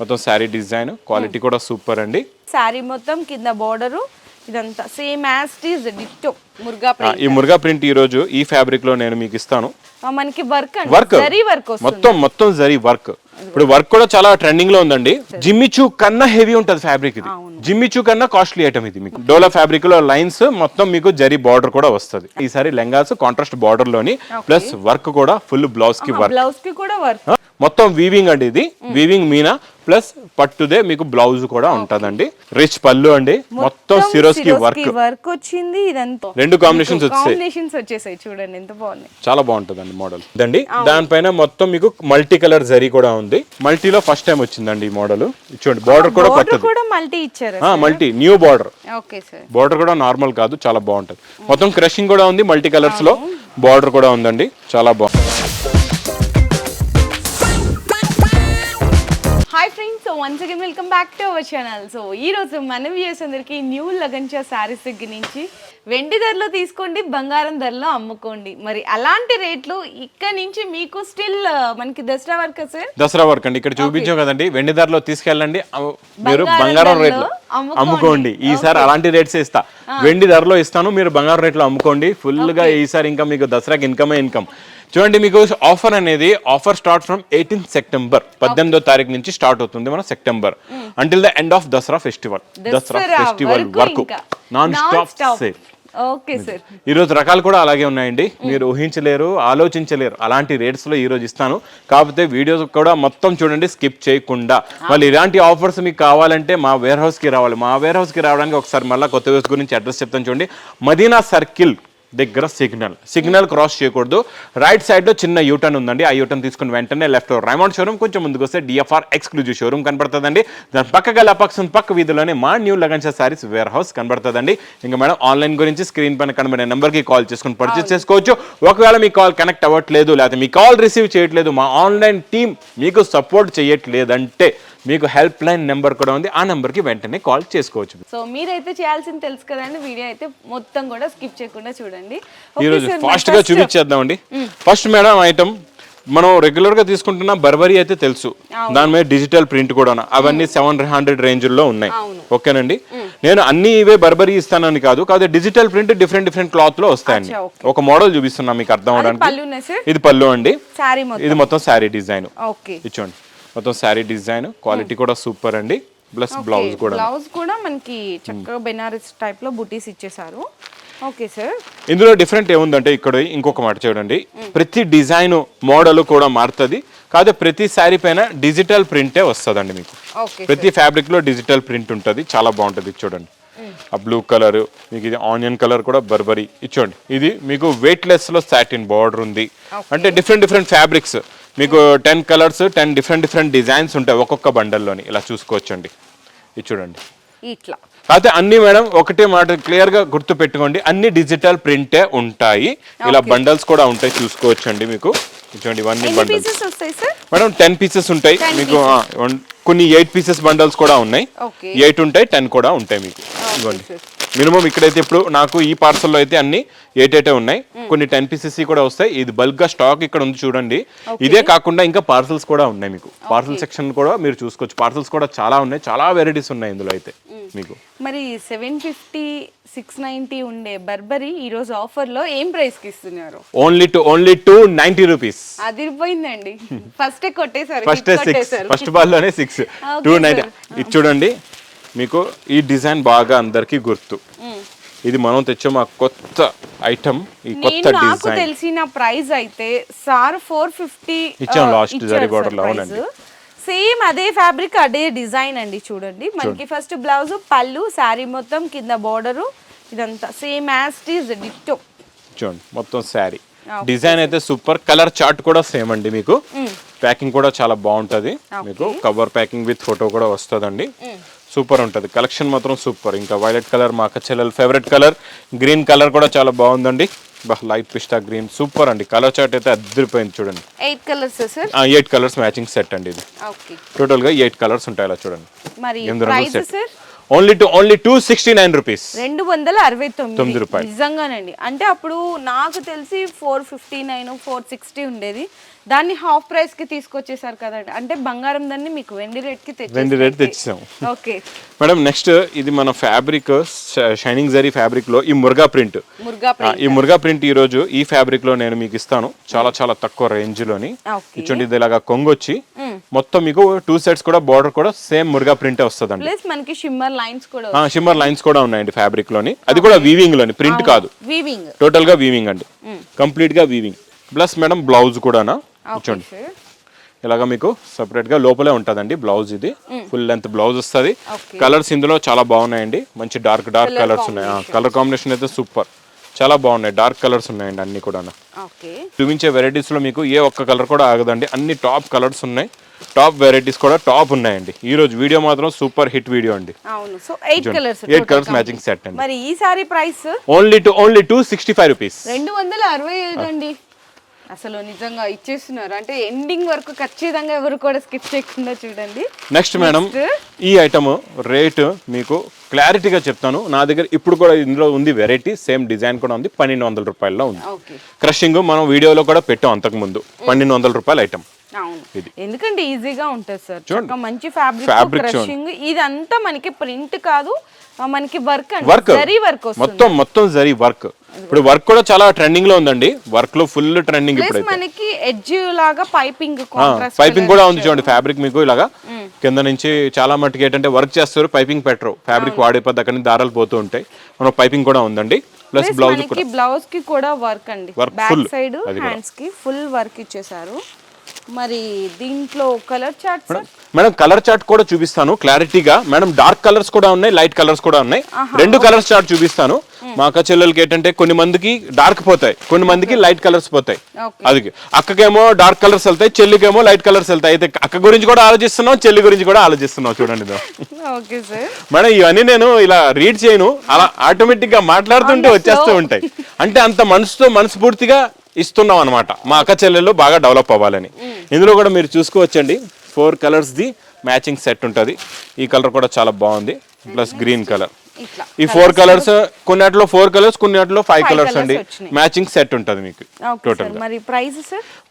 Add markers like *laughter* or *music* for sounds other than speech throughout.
మొత్తం sari design quality కూడా super అండి. శారీ మొత్తం కింద బోర్డరు ఇదంతా same as these ditto Muruga ఆ, ఈ మురుగా ప్రింట్ ఈ రోజు ఈ ఫ్యాబ్రిక్లో నేను మీకు ఇస్తాను. మనకి వర్క్ అండి వర్క్ జరీ వర్క్ మొత్తం మొత్తం జరీ వర్క్. ఇప్పుడు వర్క్ కూడా చాలా ట్రెండింగ్లో ఉందండి జిమ్మిచూ కన్నా హెవీ ఉంటది ఫ్యాబ్రిక్ ఇది. జిమ్మిచూ కన్నా కాస్ట్లీ ఐటమ్ ఇది మీకు. డోలా ఫ్యాబ్రిక్లో లైన్స్ మొత్తం మీకు జరీ బార్డర్ కూడా వస్తది. ఈసారి లెంగాస్ కాంట్రాస్ట్ బార్డర్లోని ప్లస్ వర్క్ కూడా ఫుల్ బ్లౌజ్కి వర్క్ బ్లౌజ్కి కూడా వర్క్ మొత్తం వీవింగ్ అండి ఇది. వీవింగ్ మీనా? ప్లస్ పట్టుదే మీకు బ్లౌజ్ కూడా ఉంటదండి. రిచ్ పళ్ళు అండి. మొత్తం సిరోస్కి వర్క్. వర్క్ వచ్చింది ఇదంతా. రెండు కాంబినేషన్స్ వచ్చాయి. కాంబినేషన్స్ వచ్చేసాయి చూడండి ఎంత బాగుంది చాలా బాగుంటుందండి మోడల్ ఇదండి. దానిపైన మొత్తం మీకు మల్టీ కలర్ జరీ కూడా ఉంది. మల్టీలో ఫస్ట్ టైం వచ్చిందండి ఈ మోడల్ చూడండి బార్డర్ కూడా పట్టదు. కూడా మల్టీ ఇచ్చారు multi new border okay sir border కూడా నార్మల్ కాదు చాలా బాగుంటుంది. మొత్తం క్రషింగ్ కూడా ఉంది మల్టీ కలర్స్లో బార్డర్ కూడా ఉందండి చాలా బాగుంది. Once again welcome back to our channel so ఈ రోజు మన వ్యూస్ అందరికి న్యూ లగంచా శారీస్ దగ్గర నుంచి వెండి ధరలో తీసుకోండి బంగారం ధరలో అమ్ముకోండి. మరి అలాంటి రేట్లు ఇక్కడ నుంచి మీకు స్టిల్ మనకి దసరా వరకు సార్? దసరా వర్క్ అండి. ఇక్కడ చూపించాం కదండి. వెండి ధరలో తీసుకెళ్ళండి. మీరు బంగారం రేట్లో అమ్ముకోండి. అమ్ముకోండి. ఈసారి అలాంటి రేట్స్ ఇస్తా. వెండి ధరలో ఇస్తాను మీరు బంగారం రేట్లో అమ్ముకోండి. ఫుల్గా ఈసారి ఇంకా మీకు దసరాకి ఇన్కమే ఇన్కమ్ చూడండి మీకు ఆఫర్ అనేది offer start from eighteenth September పద్దెనిమిదో తారీఖు నుంచి స్టార్ట్ అవుతుంది మన September until the end of Dasara festival Dasara festival వరకు. Non stop. Sale okay sir రోజు రకాలు కూడా అలాగే ఉన్నాయండి. మీరు ఊహించలేరు ఆలోచించలేరు. అలాంటి రేట్స్లో ఈ రోజు ఇస్తాను. కాకపోతే వీడియోస్ కూడా మొత్తం చూడండి స్కిప్ చేయకుండా. మళ్ళీ ఇలాంటి ఆఫర్స్ మీకు కావాలంటే మా వేర్ హౌస్కి రావాలి. మా వేర్ హౌస్కి రావడానికి ఒకసారి మళ్ళీ కొత్త వేస్ గురించి అడ్రస్ చెప్తాను చూడండి. మదీనా సర్కిల్ దగ్గర సిగ్నల్. సిగ్నల్ క్రాస్ చేయకూడదు. రైట్ సైడ్లో చిన్న యూటర్న్ ఉందండి. ఆ యూటర్న్ తీసుకుని వెంటనే లెఫ్ట్ రైమౌండ్ షోరూమ్ కొంచెం ముందుకు వస్తే డిఎఫ్ఆర్ ఎక్స్క్లూజివ్ షోరూమ్ కనబడుతుందండి. దాని పక్క గల పక్కన పక్క వీధిలోనే మా new Lagansha sarees warehouse కనబడుతుందండి. ఇంకా మేడం ఆన్లైన్ గురించి స్క్రీన్ పైన కనబడే నెంబర్కి కాల్ చేసుకుని పర్చేస్ చేసుకోవచ్చు. ఒకవేళ మీ కాల్ కనెక్ట్ అవ్వట్లేదు లేకపోతే మీ కాల్ రిసీవ్ చేయట్లేదు మా ఆన్లైన్ టీం మీకు సపోర్ట్ చేయట్లేదంటే మీకు హెల్ప్ లైన్ నెంబర్ కూడా ఉంది. ఆ నెంబర్కి వెంటనే కాల్ చేసుకోవచ్చు. సో మీరైతే చేయాల్సింది తెలుసు కదండి. వీడియో అయితే మొత్తం కూడా స్కిప్ చేయకుండా చూడండి. ఈ Okay, రోజు sir, ఫాస్ట్ మరి గా first- చూపించేద్దామండి. ఫస్ట్ మేడం ఐటమ్ మనం రెగ్యులర్గా తీసుకుంటున్న బర్బరీ అయితే తెలుసు. దాని మీద డిజిటల్ ప్రింట్ కూడా అవన్నీ సెవెన్ హండ్రెడ్ రేంజ్లో ఉన్నాయి. ఓకేనండి? నేను అన్ని ఇవే బర్బరీ ఇస్తానని కాదు. కాదు డిజిటల్ ప్రింట్ డిఫరెంట్ డిఫరెంట్ క్లాత్లో వస్తాయండి. ఒక మోడల్ చూపిస్తున్నా మీకు అర్థం అవడానికి. ఇది పళ్ళు అండి. ఇది మొత్తం శారీ డిజైన్ ఇచ్చోండి మొత్తం శారీ డిజైన్ క్వాలిటీ కూడా సూపర్ అండి. ప్లస్ బ్లౌజ్ కూడా. బ్లౌజ్ కూడా మనకి చక్కగా బెనారస్ టైప్లో బుటీస్ ఇచ్చేసారు ఓకే సార్ ఇందులో డిఫరెంట్ ఏముందంటే ఇక్కడ ఇంకొక మాట చూడండి. ప్రతి డిజైన్ మోడల్ కూడా మారుతుంది. కాదు ప్రతి శారీ పైన డిజిటల్ ప్రింటే వస్తుందండి మీకు. ప్రతి ఫ్యాబ్రిక్లో డిజిటల్ ప్రింట్ ఉంటుంది. చాలా బాగుంటుంది చూడండి. ఆ బ్లూ కలర్ మీకు ఇది ఆనియన్ కలర్ కూడా బర్బరీ. ఇచ్చోండి ఇది మీకు వెయిట్ లెస్లో సాటిన్ బార్డర్ ఉంది. అంటే డిఫరెంట్ డిఫరెంట్ ఫ్యాబ్రిక్స్ మీకు ten colours ten different different designs ఉంటాయి ఒక్కొక్క బండల్లోని. ఇలా చూసుకోవచ్చండి. ఇది చూడండి. ఇట్లా. అయితే అన్ని మేడం ఒకటే మాట క్లియర్గా గుర్తు పెట్టుకోండి అన్ని డిజిటల్ ప్రింటే ఉంటాయి. ఇలా బండల్స్ కూడా ఉంటాయి. చూసుకోవచ్చండి మీకు. చూడండి ఇవన్నీ బండల్స్ మేడం టెన్ పీసెస్ ఉంటాయి. 10 మీకు కొన్ని ఎయిట్ పీసెస్ బండల్స్ కూడా ఉన్నాయి. ఎయిట్ ఉంటాయి టెన్ కూడా ఉంటాయి మీకు. ఇవ్వండి మినిమం ఇక్కడైతే ఇప్పుడు నాకు ఈ పార్సల్లో అయితే అన్ని ఎయిటే ఉన్నాయి. కొన్ని టెన్ పీసెస్ కూడా వస్తాయి. ఇది బల్క్గా స్టాక్ ఇక్కడ ఉంది చూడండి. ఇదే కాకుండా ఇంకా పార్సల్స్ కూడా ఉన్నాయి మీకు. పార్సల్ సెక్షన్ కూడా మీరు చూసుకోవచ్చు. పార్సల్స్ కూడా చాలా ఉన్నాయి. చాలా వెరైటీస్ ఉన్నాయి ఇందులో అయితే మీకు. మరి సెవెన్ ఫిఫ్టీ సిక్స్ నైంటీ ఉండే బర్బరీ ఈ రోజు ఆఫర్లో ఏం ప్రైస్కి ఇస్తున్నారు? Only two only two ninety rupees అదిరిపోయిందండి. *laughs* First కొట్టేశారు ఫస్ట్ సిక్స్. ఫస్ట్ బాల్లోనే సిక్స్ Okay, టూ. నైన్టీ ఇది చూడండి. మీకు ఈ డిజైన్ బాగా అందరికీ గుర్తు. ఇది మనం తెచ్చే మా కొత్త ఐటమ్ ఈ కొత్త డిజైన్. తెలిసిన ప్రైస్ అయితే సార్ ఫోర్ ఫిఫ్టీ ఇచ్చాం last జరీ border లో, అవునండి. సేమ్ అదే ఫ్యాబ్రిక్ అదే డిజైన్ అండి చూడండి. మనకి ఫస్ట్ బ్లౌజ్ పళ్ళు శారీ మొత్తం కింద బోర్డరు ఇదంతా సేమ్ యాజ్ టీజ్ డిట్టో. చూడండి మొత్తం శారీ. డిజైన్ అయితే సూపర్ కలర్ చార్ట్ కూడా సేమ్ అండి మీకు. ప్యాకింగ్ కూడా చాలా బాగుంటది. మీకు కవర్ ప్యాకింగ్ విత్ ఫోటో కూడా వస్తుందండి. సూపర్ ఉంటది. కలెక్షన్ మాత్రం సూపర్. ఇంకా వైలెట్ కలర్ మా అక్క చెల్లెల ఫేవరెట్ కలర్. గ్రీన్ కలర్ కూడా చాలా బాగుందండి. బా లైట్ పిస్టా గ్రీన్ సూపర్ అండి. కలర్ చార్ట్ అయితే అద్దరిపోయింది చూడండి. Eight colours sir? Eight colours matching set అండి ఇది. టోటల్గా ఎయిట్ కలర్స్ ఉంటాయి అలా చూడండి. మరి set. Only two only two sixty nine rupees. రెండు వందల అరవై తొమ్మిది. తొమ్మిది రూపాయలు. నిజంగానండి. అంటే అప్పుడు నాకు తెలిసి four fifty nine four sixty ఉండేది. దాన్ని హాఫ్ ప్రైస్కి తీసుకొచ్చేసారు కదండి. అంటే బంగారం దాన్ని మీకు వెండి రేట్కి వెండి రేట్ తెచ్చాం ఓకే. మేడం నెక్స్ట్ ఇది మన ఫ్యాబ్రిక్ షైనింగ్ జరీ ఫ్యాబ్రిక్లో ఈ మురుగా ప్రింట్. మురుగా ఈ మురుగా ప్రింట్ ఈ రోజు ఈ ఫ్యాబ్రిక్లో నేను మీకు ఇస్తాను. చాలా చాలా తక్కువ రేంజ్లోని. ఇచ్చండి ఇది ఇలాగా కొంగు వచ్చి మొత్తం మీకు టూ సెట్స్ కూడా బార్డర్ కూడా సేమ్ మురుగా ప్రింటే వస్తుందండి. ప్లస్ మనకి షిమ్మర్ లైన్స్ కూడా షిమ్మర్ లైన్స్ కూడా ఉన్నాయండి ఫ్యాబ్రిక్లోని. అది కూడా వీవింగ్లోని ప్రింట్ కాదు. వీవింగ్ టోటల్గా వీవింగ్ అండి. కంప్లీట్గా వీవింగ్ ప్లస్ మేడం బ్లౌజ్ కూడానా? సార్ ఇలాగా మీకు సపరేట్గా లోపలే ఉంటదండి బ్లౌజ్ ఇది. ఫుల్ లెంత్ బ్లౌజ్ వస్తుంది. కలర్స్ ఇందులో చాలా బాగున్నాయండి. మంచి డార్క్ డార్క్ కలర్స్ ఉన్నాయి. కలర్ కాంబినేషన్ అయితే సూపర్ చాలా బాగున్నాయి. డార్క్ కలర్స్ ఉన్నాయండి అన్ని కూడా చూపించే varieties లో మీకు ఏ ఒక్క కలర్ కూడా ఆగదండి. అన్ని టాప్ కలర్స్ ఉన్నాయి. టాప్ వెరైటీస్ కూడా టాప్ ఉన్నాయండి. ఈ రోజు వీడియో మాత్రం సూపర్ హిట్ వీడియో అండి. ఎయిట్ కలర్స్ మ్యాచింగ్ సెట్ అండి. మరి ఈ sari price only two only two sixty five rupees రెండు వందల అరవై ఐదు అండి. అసలు నిజంగా ఇచ్చేస్తున్నారు. అంటే ఎండింగ్ వరకు ఖచ్చితంగా ఎవరు కూడా స్కిప్ చేయకుండా చూడండి. నెక్స్ట్ మేడం ఈ ఐటమ్ రేటు మీకు క్లారిటీగా చెప్తాను. నా దగ్గర ఇప్పుడు కూడా ఇందులో ఉంది వెరైటీ సేమ్ డిజైన్ కూడా ఉంది పన్నెండు వందల రూపాయల్లో ఉంది. క్రషింగ్ మనం వీడియోలో కూడా పెట్టాం అంతకు ముందు పన్నెండు వందల రూపాయల ఐటమ్ ఎందుకంటే ఈజీగా ఉంటుంది సార్. మంచి ఫ్యాబ్రిక్ క్రషింగ్ ఇదంతా మనకి ప్రింట్ కాదు మనకి వర్క్ వర్క్ వర్క్ మొత్తం మొత్తం జరీ వర్క్. ఇప్పుడు వర్క్ కూడా చాలా ట్రెండింగ్లో ఉందండి. వర్క్లో ఫుల్ ట్రెండింగ్ ప్లస్ ఇప్పుడైతే. మనకి ఎడ్జ్ లాగా పైపింగ్ పైపింగ్ కూడా ఉంది చూడండి ఫ్యాబ్రిక్ మీకు ఇలాగా. కింద నుంచి చాలా మట్టుకు ఏంటంటే వర్క్ చేస్తారు పైపింగ్ పెట్టరు. ఫ్యాబ్రిక్ వాడిపోద్ది అక్కడ నుంచి దారాలు పోతూ ఉంటాయి. మన పైపింగ్ కూడా ఉందండి. ప్లస్ బ్లౌజ్ బ్లౌజ్కి కూడా వర్క్ అండి. బ్యాక్. సైడ్. హ్యాండ్స్కి ఫుల్ వర్క్ ఇచ్చేసారు మరి దీంట్లో colour chart madam colour chart కూడా చూపిస్తాను క్లారిటీగా. మేడం డార్క్ కలర్స్ కూడా ఉన్నాయి లైట్ కలర్స్ కూడా ఉన్నాయి. రెండు కలర్స్ చార్ట్ చూపిస్తాను. మా అక్క చెల్లెలకి ఏంటంటే కొన్ని మందికి డార్క్ పోతాయి కొన్ని మందికి లైట్ కలర్స్ పోతాయి. అది అక్కకేమో డార్క్ కలర్స్ వెళ్తాయి చెల్లికేమో లైట్ కలర్స్ వెళ్తాయి. అయితే అక్క గురించి కూడా ఆలోచిస్తున్నాం చెల్లి గురించి కూడా ఆలోచిస్తున్నాం చూడండి మేడం ఇవన్నీ నేను ఇలా రీడ్ చేయను అలా ఆటోమేటిక్గా మాట్లాడుతుంటే వచ్చేస్తూ ఉంటాయి. అంటే అంత మనసుతో మనస్ఫూర్తిగా ఇస్తున్నాం అనమాట మా అక్క చెల్లెళ్ళు బాగా డెవలప్ అవ్వాలని. ఇందులో కూడా మీరు చూసుకోవచ్చండి. Four colours the matching set ఉంటుంది. ఈ కలర్ కూడా చాలా బాగుంది. ప్లస్ గ్రీన్ కలర్ ఈ ఫోర్ కలర్స్ కొన్నిట్లో ఫోర్ కలర్స్ కొన్నిట్లో ఫైవ్ కలర్స్ అండి. మ్యాచింగ్ సెట్ ఉంటుంది మీకు మరి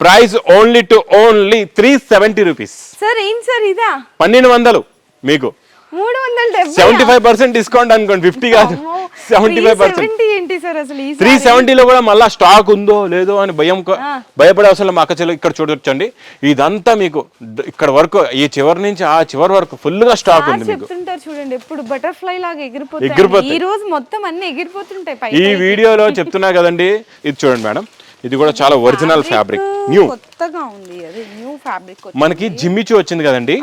price only two only three seventy rupees sir ఏం సార్ ఇదా? పన్నెండు వందలు మీకు. మూడు వందల డెబ్బై సెవెంటీ ఫైవ్ పర్సెంట్ డిస్కౌంట్ అనుకోండి ఫిఫ్టీ కాదు. సెవెంటీ ఫైవ్ పర్సెంట్ ఏంటి సార్ అసలు త్రీ సెవెంటీలో కూడా మళ్ళీ స్టాక్ ఉందో లేదో అని భయం భయపడే అవసరం మా అక్క చెల్లి ఇక్కడ చూడొచ్చండి. ఇదంతా మీకు ఇక్కడ వరకు ఈ చివరి నుంచి ఆ చివరి వరకు ఫుల్గా స్టాక్ ఉంది మీకు. చూడండి ఎప్పుడు బటర్ఫ్లై లాగా ఎగిరిపోతాయి. ఈ రోజు మొత్తం అన్ని ఎగిరిపోతుంటాయి ఈ వీడియోలో *laughs* చెప్తున్నా కదండి ఇది చూడండి మేడం. ఇది కూడా చాలా ఒరిజినల్ ఫ్యాబ్రిక్ న్యూ కొత్తగా ఉంది. అది న్యూ ఫ్యాబ్రిక్ మనకి జిమ్మిచూ వచ్చింది కదండి?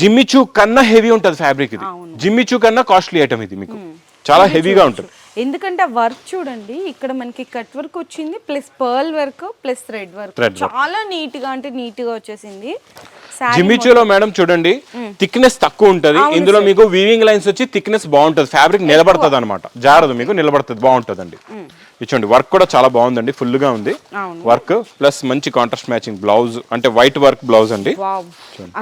జిమ్మిచూ కన్నా హెవీ ఉంటుంది ఫ్యాబ్రిక్ ఇది. జిమ్మిచూ కన్నా కాస్ట్లీ ఐటమ్ ఇది మీకు. చాలా హెవీగా ఉంటుంది. ఎందుకంటే వర్క్ చూడండి ఇక్కడ మనకి కట్ వర్క్ వచ్చింది plus pearl work plus thread work. చాలా నీట్గా అంటే నీట్గా వచ్చేసింది శారీ జిమ్మిచూలో మేడం చూడండి థిక్నెస్ తక్కువ ఉంటది. ఇందులో మీకు వీవింగ్ లైన్స్ వచ్చి థిక్నెస్ బాగుంటది. ఫ్యాబ్రిక్ నిలబడుతుంది అనమాట జారదు మీకు నిలబడుతుంది బాగుంటదండి. ఇచ్చండి వర్క్ కూడా చాలా బాగుందండి ఫుల్గా ఉంది. వర్క్ ప్లస్ మంచి కాంట్రాస్ట్ మ్యాచింగ్ బ్లౌజ్ అంటే వైట్ వర్క్ బ్లౌజ్ అండి.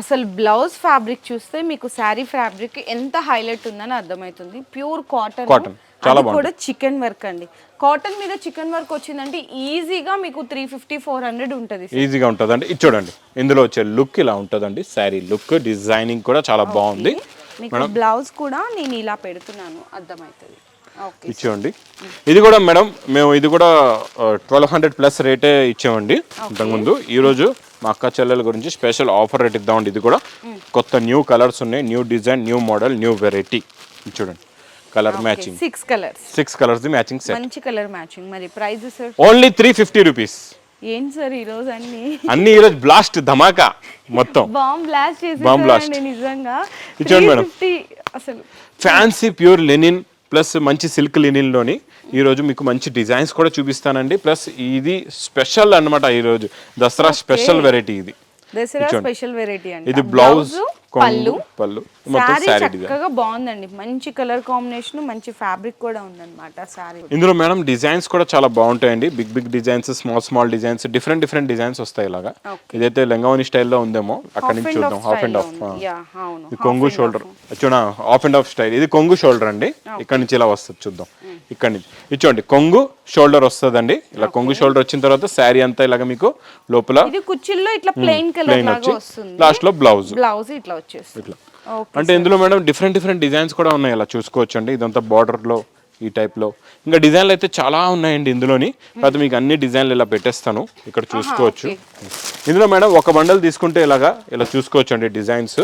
అసలు బ్లౌజ్ ఫ్యాబ్రిక్ చూస్తే మీకు శారీ ఫ్యాబ్రిక్ ఎంత హైలైట్ ఉందని అర్థమవుతుంది. Pure cotton Cotton. చాలా కూడా చికెన్ వర్క్ అండి. కాటన్ మీద చికెన్ వర్క్ వచ్చిందంటే ఈజీగా మీకు త్రీ ఫిఫ్టీ ఫోర్ హండ్రెడ్ ఉంటుంది ఈజీగా ఉంటుందండి. ఇది చూడండి ఇందులో వచ్చే లుక్ ఇలా ఉంటుందండి. శారీ లుక్ డిజైనింగ్ కూడా చాలా బాగుంది. మీకు బ్లౌజ్ కూడా నేను ఇలా పెడుతున్నాను అర్థమవుతుంది. ఓకే ఇచ్చేయండి ఇది కూడా మేడం మేము ఇది కూడా ట్వెల్వ్ హండ్రెడ్ ప్లస్ రేటే ఇచ్చామండి ఇంతకుముందు. ఈ రోజు మా అక్క చెల్లెల గురించి స్పెషల్ ఆఫర్ రేట్ ఇద్దామండి ఇది కూడా. కొత్త న్యూ కలర్స్ ఉన్నాయి new design new model new variety చూడండి. Colour matching six colours six colours the matching set మంచి కలర్ మ్యాచింగ్ మరి price sir only three fifty rupees ఏంటి సార్ ఈ రోజు అన్ని? అన్ని ఈరోజు బ్లాస్ట్ ధమాకా మొత్తం. Bomb blast Bomb blast. చేసేసారండి నిజంగా. చూడండి మేడం. 350 అసలు. ఫ్యాన్సీ ప్యూర్ లెనిన్ ప్లస్ మంచి సిల్క్ లెనిన్లోని ఈరోజు మీకు మంచి డిజైన్స్ కూడా చూపిస్తానండి. ప్లస్ ఇది స్పెషల్ అన్నమాట ఈరోజు దసరా స్పెషల్ వెరైటీ ఇది. దసరా స్పెషల్ వెరైటీ అండి. ఇది బ్లౌజ్ పళ్ళు. పళ్ళు. శారీ చక్కగా బాగుందండి. మంచి కలర్ కాంబినేషన్ మంచి ఫ్యాబ్రిక్ కూడా ఉందన్నమాట శారీ. ఇందులో మేడం డిజైన్స్ కూడా చాలా బాగుంటాయండి. Big big designs small small designs different different designs వస్తాయి ఇలాగా. ఇదైతే లెంగవని స్టైల్లో ఉందేమో అక్కడ నుంచి చూద్దాం. హాఫ్ అండ్ హాఫ్ యా అవును. ఇది కొంగు షోల్డర్ చూడ హాఫ్ అండ్ హాఫ్ స్టైల్ ఇది కొంగు షోల్డర్ అండి. ఇక్కడ నుంచి ఇలా వస్తుంది చూద్దాం. ఇక్కడ నుంచి. ఇచ్చోండి కొంగు షోల్డర్ వస్తుందండి. ఇలా కొంగు షోల్డర్ వచ్చిన తర్వాత శారీ అంతా ఇలాగ మీకు లోపల ఇది కుచ్చిల్లో ఇట్లా ప్లెయిన్ కలర్ లాస్ట్లో బ్లౌజ్ బ్లౌజ్ ఇట్లా ఓకే అంటే ఇందులో మేడం డిఫరెంట్ డిఫరెంట్ డిజైన్స్ కూడా ఉన్నాయి. ఇలా చూసుకోవచ్చు అండి ఇదంతా border లో ఈ type లో. ఇంకా డిజైన్లు అయితే చాలా ఉన్నాయండి ఇందులోని. కాకపోతే మీకు అన్ని డిజైన్లు ఇలా పెట్టేస్తాను. ఇక్కడ చూసుకోవచ్చు. ఇందులో మేడం ఒక బండల్ తీసుకుంటే ఇలాగా ఇలా చూసుకోవచ్చు అండి డిజైన్స్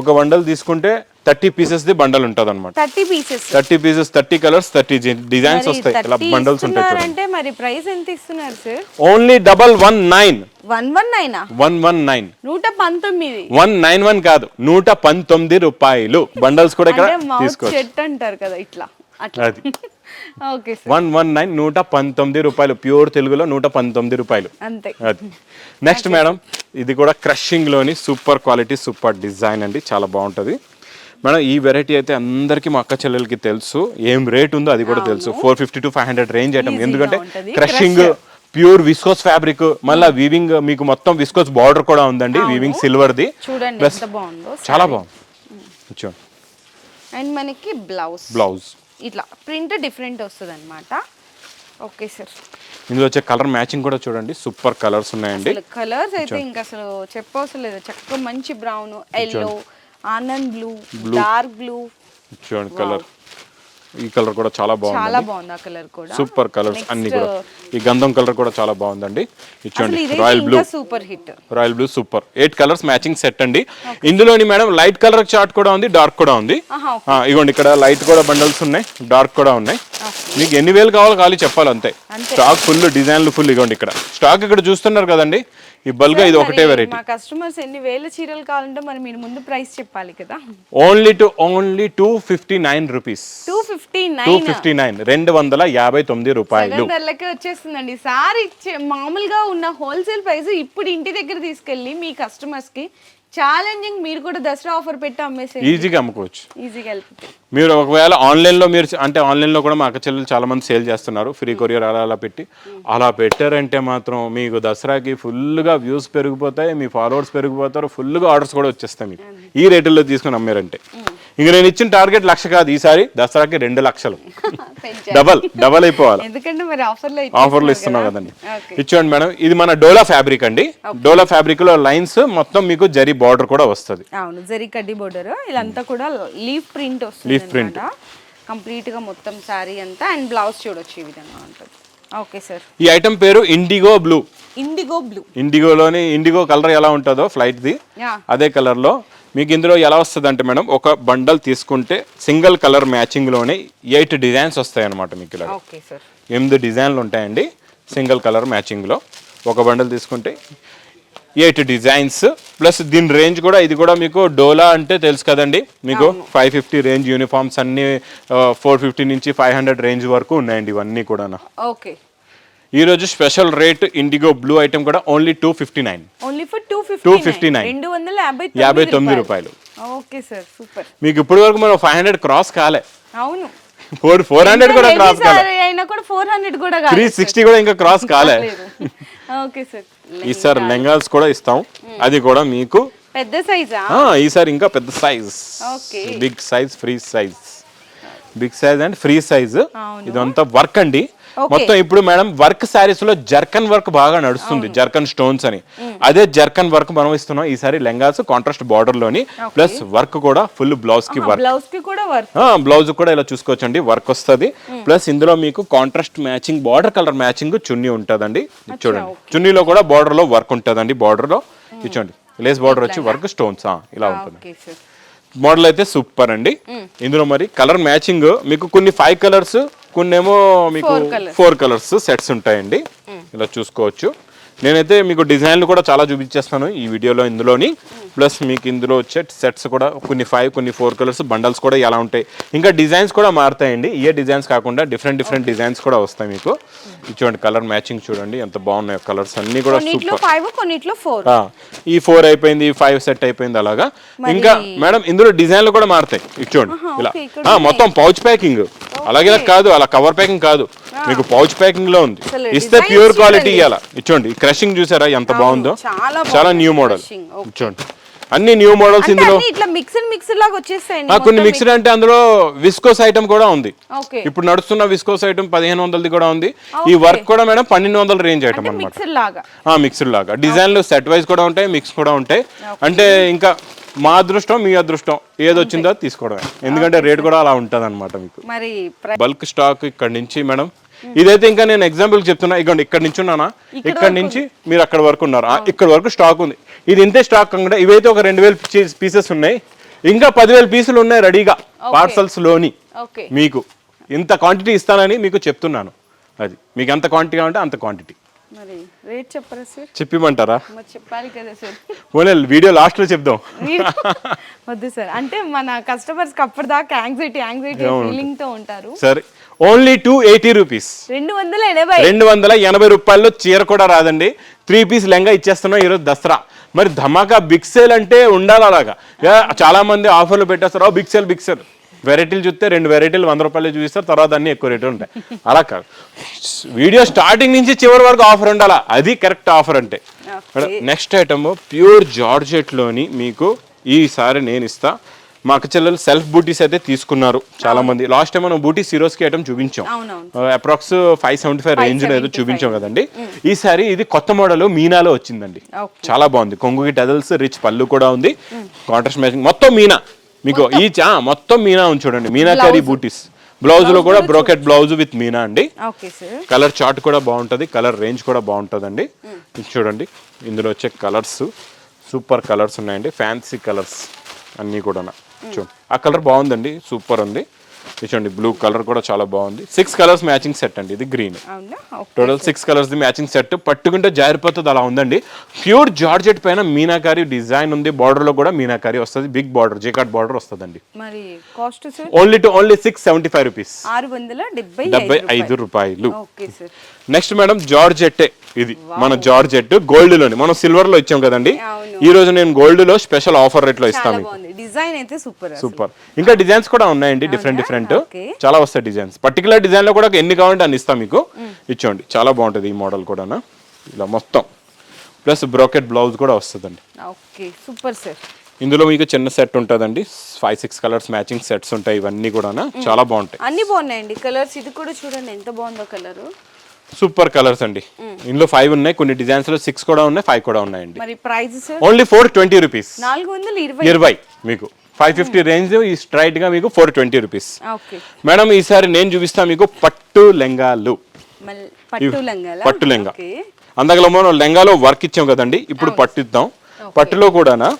ఒక బండల్ తీసుకుంటే థర్టీ పీసెస్ ది బండల్ ఉంటుంది అనమాట thirty pieces thirty pieces thirty colours thirty designs వస్తాయి. ఇలా బండల్స్ ఉంటాయి only double one nine one one నైనా? One one nine. నూట పంతొమ్మిది. వన్ నైన్ వన్ కాదు నూట పంతొమ్మిది రూపాయలు. బండల్స్ కూడా ఇక్కడ తీసుకోవచ్చు. చెట్ అంటారు కదా ఇట్లా. అట్లా. అది. *laughs* Okay sir. One one nine నూట పంతొమ్మిది రూపాయలు. ప్యూర్ తెలుగులో నూట పంతొమ్మిది రూపాయలు. అంతే. అది. నెక్స్ట్ మేడం ఇది కూడా క్రషింగ్లోని సూపర్ క్వాలిటీ సూపర్ డిజైన్ అండి. చాలా బాగుంటుంది. మేడం ఈ వెరైటీ అయితే అందరికీ మా అక్క చెల్లెలకి తెలుసు. ఏం రేట్ ఉందో అది కూడా తెలుసు. Four fifty to five hundred range item. ఎందుకంటే. క్రషింగ్ ప్యూర్ విస్కోస్ ఫ్యాబ్రిక్ మళ్ళీ వీవింగ్ మీకు మొత్తం విస్కోస్ బార్డర్ కూడా ఉందండి వీవింగ్ సిల్వర్ది. చూడండి ఎంత బాగుందో చాలా బాగుంది. చూడండి. అండ్ మనకి బ్లౌజ్. బ్లౌజ్. ఇట్లా ప్రింట్ డిఫరెంట్ వస్తుంది అనమాట ఓకే సార్. ఇందులో వచ్చే కలర్ మ్యాచింగ్ కూడా చూడండి సూపర్ కలర్స్ ఉన్నాయండి. కలర్స్ అయితే ఇంకా అసలు చెప్పవసరం లేదు చక్కగా మంచి బ్రౌన్ ఎల్లో ఆనంద్ బ్లూ డార్క్ బ్లూ. చూడండి కలర్. ఈ కలర్ కూడా చాలా బాగుంది చాలా బాగుంది ఆ కలర్ కూడా. సూపర్ కలర్స్ అన్ని కూడా. ఈ గంధం కలర్ కూడా చాలా బాగుందండి. ఇచ్చోండి royal blue. Super hit? Royal blue super. Eight colours matching set అండి. ఇందులోని మేడం లైట్ కలర్ చార్ట్ కూడా ఉంది డార్క్ కూడా ఉంది. ఇగోండి ఇక్కడ లైట్ కూడా బండల్స్ ఉన్నాయి డార్క్ కూడా ఉన్నాయి. మీకు ఎన్ని వేలు కావాలో ఖాళీ చెప్పాలి అంతే. స్టాక్ ఫుల్ డిజైన్లు ఫుల్ ఇగోండి ఇక్కడ. స్టాక్ ఇక్కడ చూస్తున్నారు కదండి. ఈ బల్గా ఇది ఒకటే వెరైటీ మా కస్టమర్స్ ఎన్ని వేల చీరలు కావాలంటే మరి మీరు ముందు ప్రైస్ చెప్పాలి కదా. Only two only two fifty nine rupees two fifty two nine fifty nine రెండు వందల యాభై తొమ్మిది రూపాయలు. ధరలకే వచ్చేస్తుందండి. సార్ ఇచ్చే మామూలుగా ఉన్న హోల్సేల్ ప్రైస్ ఇప్పుడు ఇంటి దగ్గర తీసుకెళ్ళి మీ కస్టమర్స్కి ఛాలెంజింగ్ మీరు కూడా దసరా ఆఫర్ పెట్టి అమ్మేసే. ఈజీగా అమ్ముకోవచ్చు. ఈజీగా మీరు ఒకవేళ ఆన్లైన్లో మీరు అంటే ఆన్లైన్లో కూడా మా అక్క చెల్లెలు చాలా మంది సేల్ చేస్తున్నారు. ఫ్రీ కొరియర్ అలా అలా పెట్టి. అలా పెట్టారంటే మాత్రం మీకు దసరాకి ఫుల్గా వ్యూస్ పెరిగిపోతాయి మీ ఫాలోవర్స్ పెరిగిపోతారు ఫుల్గా ఆర్డర్స్ కూడా వచ్చేస్తాయి మీకు. ఈ రేటుల్లో తీసుకుని అమ్మారంటే. ఇంక నేను ఇచ్చిన టార్గెట్ లక్ష కాదు ఈసారి దసరాకి రెండు లక్షలు. డబల్ డబల్ అయిపోవాలి. ఆఫర్లో ఇస్తున్నాం కదండి. ఇచ్చేయండి మేడం. ఇది మన డోలా ఫ్యాబ్రిక్ అండి. డోలా ఫ్యాబ్రిక్లో లైన్స్ మొత్తం మీకు జరీ బార్డర్ కూడా వస్తుంది. అవును జరీ కడ్డీ బోర్డర్ ఇదంతా కూడా లీఫ్ ప్రింట్ వస్తుంది Leaf print. కంప్లీట్గా మొత్తం శారీ అంతా అండ్ బ్లౌజ్ చూడొచ్చు ఈ విధంగా ఉంటుంది. Okay sir. ఈ ఐటమ్ పేరు indigo blue. Indigo blue. ఇండిగోలోని indigo colour ఎలా ఉంటుందో ఫ్లైట్ది యా. అదే కలర్లో మీకు ఇందులో ఎలా వస్తుంది అంటే మేడం ఒక బండల్ తీసుకుంటే సింగిల్ కలర్ మ్యాచింగ్లోనే ఎయిట్ డిజైన్స్ వస్తాయి అనమాట మీకు ఇలా ఎనిమిది డిజైన్లు ఉంటాయండి సింగిల్ కలర్ మ్యాచింగ్లో. ఒక బండల్ తీసుకుంటే ఎయిట్ డిజైన్స్ ప్లస్ దీని రేంజ్ కూడా ఇది కూడా మీకు డోలా అంటే తెలుసు కదండి. మీకు ఫైవ్ ఫిఫ్టీ రేంజ్ యూనిఫామ్స్ అన్ని ఫోర్ ఫిఫ్టీ నుంచి ఫైవ్ హండ్రెడ్ రేంజ్ వరకు ఉన్నాయండి ఇవన్నీ కూడా ఓకే. ఈరోజు special rate indigo blue item కూడా only two fifty nine. Only for two fifty 259. రెండు వందల యాభై యాభై తొమ్మిది రూపాయలు. Okay sir super. మీకు ఇప్పటి వరకు మనం ఫైవ్ హండ్రెడ్ క్రాస్ కాలే. అవును. ఫోర్ ఫోర్ హండ్రెడ్ కూడా క్రాస్ కాలే. అయినా కూడా ఫోర్ హండ్రెడ్ కూడా త్రీ సిక్స్టీ కూడా ఇంకా క్రాస్ కాలే. Okay sir. ఈసారి లెంగాల్స్ కూడా ఇస్తాం. అది కూడా మీకు పెద్ద సైజా? ఆ, ఈసారి ఇంకా పెద్ద size. Okay. Big size free size. Big size and free size. అవును. ఇదంతా వర్క్ అండి. మొత్తం ఇప్పుడు మేడం వర్క్ శారీస్లో జర్కన్ వర్క్ బాగా నడుస్తుంది జర్కన్ స్టోన్స్ అని. అదే జర్కన్ వర్క్ మనం ఇస్తున్నాం ఈసారి లెంగాస్ కాంట్రాస్ట్ బార్డర్లోని. ప్లస్ వర్క్ కూడా ఫుల్ బ్లౌజ్కి వర్క్ బ్లౌజ్కి కూడా వర్క్ బ్లౌజ్ కూడా ఇలా చూసుకోవచ్చండి వర్క్ వస్తుంది. ప్లస్ ఇందులో మీకు contrast matching border colour matching chunni ఉంటుందండి. చూడండి. చున్నీలో కూడా బార్డర్లో వర్క్ ఉంటుందండి బార్డర్లో. ఇచ్చోండి లేస్ బార్డర్ వచ్చి వర్క్ స్టోన్స్ ఇలా ఉంటుంది. మోడల్ అయితే సూపర్ అండి. ఇందులో మరి కలర్ మ్యాచింగ్ మీకు కొన్ని ఫైవ్ కలర్స్ కొన్ని ఏమో మీకు. ఫోర్ కలర్స్ సెట్స్ ఉంటాయండి. ఇలా చూసుకోవచ్చు. నేనైతే మీకు డిజైన్లు కూడా చాలా చూపించేస్తాను ఈ వీడియోలో ఇందులోని. ప్లస్ మీకు ఇందులో వచ్చే సెట్స్ కూడా కొన్ని ఫైవ్ కొన్ని ఫోర్ కలర్స్ బండల్స్ కూడా ఎలా ఉంటాయి. ఇంకా డిజైన్స్ కూడా మారుతాయండి. ఏ డిజైన్స్ కాకుండా డిఫరెంట్ డిఫరెంట్ డిజైన్స్ కూడా వస్తాయి మీకు. చూడండి కలర్ మ్యాచింగ్ చూడండి ఎంత బాగున్నాయి కలర్స్ అన్ని కూడా సూపర్ ఫోర్ ఈ ఫోర్ అయిపోయింది ఫైవ్ సెట్ అయిపోయింది అలాగా. ఇంకా మేడం ఇందులో డిజైన్లు కూడా మారుతాయి. ఇచ్చోండి ఇలా. మొత్తం పౌచ్ ప్యాకింగ్ అలాగే కాదు అలా కవర్ ప్యాకింగ్ కాదు. మీకు పౌచ్ ప్యాకింగ్లో ఉంది. ఇస్తే ప్యూర్ క్వాలిటీ. ఇవ్వాలా ఇచ్చోండి. క్రషింగ్ చూసారా? ఎంత బాగుందో? చాలా న్యూ మోడల్. ఇచ్చోండి. అన్ని న్యూ మోడల్స్ ఇందులో కొన్ని మిక్స్డ్ అంటే అందులో విస్కోస్ ఐటమ్ కూడా ఉంది. ఇప్పుడు నడుస్తున్న విస్కోస్ ఐటమ్ పదిహేను వందలది కూడా ఉంది. ఈ వర్క్ కూడా మేడం పన్నెండు వందల రేంజ్ ఐటమ్ అనమాట మిక్స్డ్ లాగా. డిజైన్లు సెట్ వైజ్ కూడా ఉంటాయి మిక్స్ కూడా ఉంటాయి. అంటే ఇంకా మా అదృష్టం మీ అదృష్టం. ఏది వచ్చిందో తీసుకోవడమే. ఎందుకంటే రేట్ కూడా అలా ఉంటుంది అనమాట మీకు బల్క్ స్టాక్ ఇక్కడ నుంచి మేడం ఇదైతే ఇంకా నేను ఎగ్జాంపుల్ చెప్తున్నా. ఇగోండి ఇక్కడ నుంచి ఉన్నానా ఇక్కడ నుంచి మీరు అక్కడ వరకు ఉన్నారు. ఇక్కడ వరకు స్టాక్ ఉంది. ఇది ఇంతే స్టాక్ కాకుండా ఇవైతే ఒక రెండు వేల పీసెస్ ఉన్నాయి. ఇంకా పదివేల పీసులు ఉన్నాయి రెడీగా పార్సల్స్లోని. మీకు ఇంత క్వాంటిటీ ఇస్తానని మీకు చెప్తున్నాను. అది. మీకు ఎంత క్వాంటిటీ కావాలంటే అంత క్వాంటిటీ మరి రేట్ చెప్పరా సార్ చెప్పిమంటారా? మరి చెప్పాలి కదా సార్ పోనీ వీడియో లాస్ట్లో చెప్దాం. మీరు వద్దు సార్ అంటే మన కస్టమర్స్ అప్పటిదాకా యాంగ్జైటీ యాంగ్జైటీ ఫీలింగ్తో ఉంటారు. సరే. Only two eighty rupees. రెండు వందల ఎనభై. రెండు వందల ఎనభై రూపాయల్లో చీర కూడా రాదండి. త్రీ పీస్ లెంగా ఇచ్చేస్తున్నాం ఈరోజు దసరా. మరి ధమాకా బిగ్ సేల్ అంటే ఉండాలి అలాగా. చాలా మంది ఆఫర్లు పెట్టేస్తారు. Big sale big sale. వెరైటీలు చూస్తే రెండు వెరైటీలు వంద రూపాయలు చూపిస్తారు. తర్వాత అన్ని ఎక్కువ రేటు ఉంటాయి. అలా కాదు. వీడియో స్టార్టింగ్ నుంచి చివరి వరకు ఆఫర్ ఉండాలా? అది కరెక్ట్ ఆఫర్ అంటే. నెక్స్ట్ ఐటమ్ ప్యూర్ జార్జెట్లోని మీకు ఈసారి నేను ఇస్తా. మా అక్క చెల్లెలు సెల్ఫ్ బూటీస్ అయితే తీసుకున్నారు చాలా మంది లాస్ట్ టైం మనం బూటీస్ హీరోస్కి ఐటమ్ చూపించాం. Approx five seventy five range ఏదో చూపించాం కదండి. ఈసారి ఇది కొత్త మోడల్ మీనాలో వచ్చిందండి. చాలా బాగుంది. కొంగుకి టెదల్స్ రిచ్ పళ్ళు కూడా ఉంది. Contrast matching. మొత్తం మీనా. మీకు ఈ చా మొత్తం మీనా ఉంది చూడండి. మీనాకారి బూటీస్. బ్లౌజ్లో కూడా బ్రోకెట్ బ్లౌజ్ విత్ మీనా అండి. కలర్ చార్ట్ కూడా బాగుంటుంది. కలర్ రేంజ్ కూడా బాగుంటుందండి. ఇది చూడండి. ఇందులో వచ్చే కలర్స్ సూపర్ కలర్స్ ఉన్నాయండి. ఫ్యాన్సీ కలర్స్ అన్నీ కూడా చూడండి ఆ కలర్ బాగుందండి సూపర్ ఉంది. చూడండి బ్లూ కలర్ కూడా చాలా బాగుంది. సిక్స్ కలర్స్ మ్యాచింగ్ సెట్ అండి ఇది green total six colours the matching set పట్టుకుంటే జారిపోతుంది అలా ఉందండి. ప్యూర్ జార్జెట్ పైన మీనాకారి డిజైన్ ఉంది బార్డర్లో కూడా మీనాకారి వస్తుంది బిగ్ బార్డర్ జేకాట్ బార్డర్ వస్తుందండి. మరి cost sir only two only six seventy five rupees ఆరు వందల డెబ్బై ఐదు రూపాయలు. నెక్స్ట్ మేడం జార్జెట్టే ఇది. మన జార్జెట్ గోల్డ్లోని మనం సిల్వర్లో ఇచ్చాం కదండి. ఈ రోజు నేను గోల్డ్లో స్పెషల్ ఆఫర్ రేట్లో ఇస్తాను డిజైన్ అయితే సూపర్ సూపర్. ఇంకా డిజైన్స్ కూడా ఉన్నాయండి డిఫరెంట్ డిఫరెంట్. చాలా వస్తాయి డిజైన్స్. పర్టికులర్ డిజైన్లో కూడా ఎన్ని కావాలంటే అన్ని ఇస్తాం మీకు. ఇచ్చోండి. చాలా బాగుంటుంది ఈ మోడల్ కూడా ఇలా మొత్తం. ప్లస్ బ్రోకెట్ బ్లౌజ్ కూడా వస్తుందండి. ఓకే. Super sir. ఇందులో మీకు చిన్న సెట్ ఉంటుందండి. Five six colours matching sets ఉంటాయి ఇవన్నీ కూడా చాలా బాగుంటాయి. అన్ని బాగున్నాయండి. కలర్స్ ఇది కూడా చూడండి ఎంత బాగుందో కలర్. సూపర్ కలర్స్ అండి. ఇందులో ఫైవ్ ఉన్నాయి. కొన్ని డిజైన్స్లో సిక్స్ కూడా ఉన్నాయి ఫైవ్ కూడా ఉన్నాయండి. మరి ఓన్లీ ఫోర్ ట్వంటీ రూపీస్ నాలుగు వందల ఇరవై. ఇరవై మీకు. ఫైవ్ ఫిఫ్టీ రేంజ్ ఈ స్ట్రైట్గా మీకు ఫోర్ ట్వంటీ రూపీస్ మేడం ఈసారి నేను చూపిస్తా మీకు పట్టు లెంగాలు. పట్టు లెంగా. అందులో మనం లెంగాలో వర్క్ ఇచ్చాం కదండి ఇప్పుడు పట్టు ఇద్దాం పట్టులో కూడానా?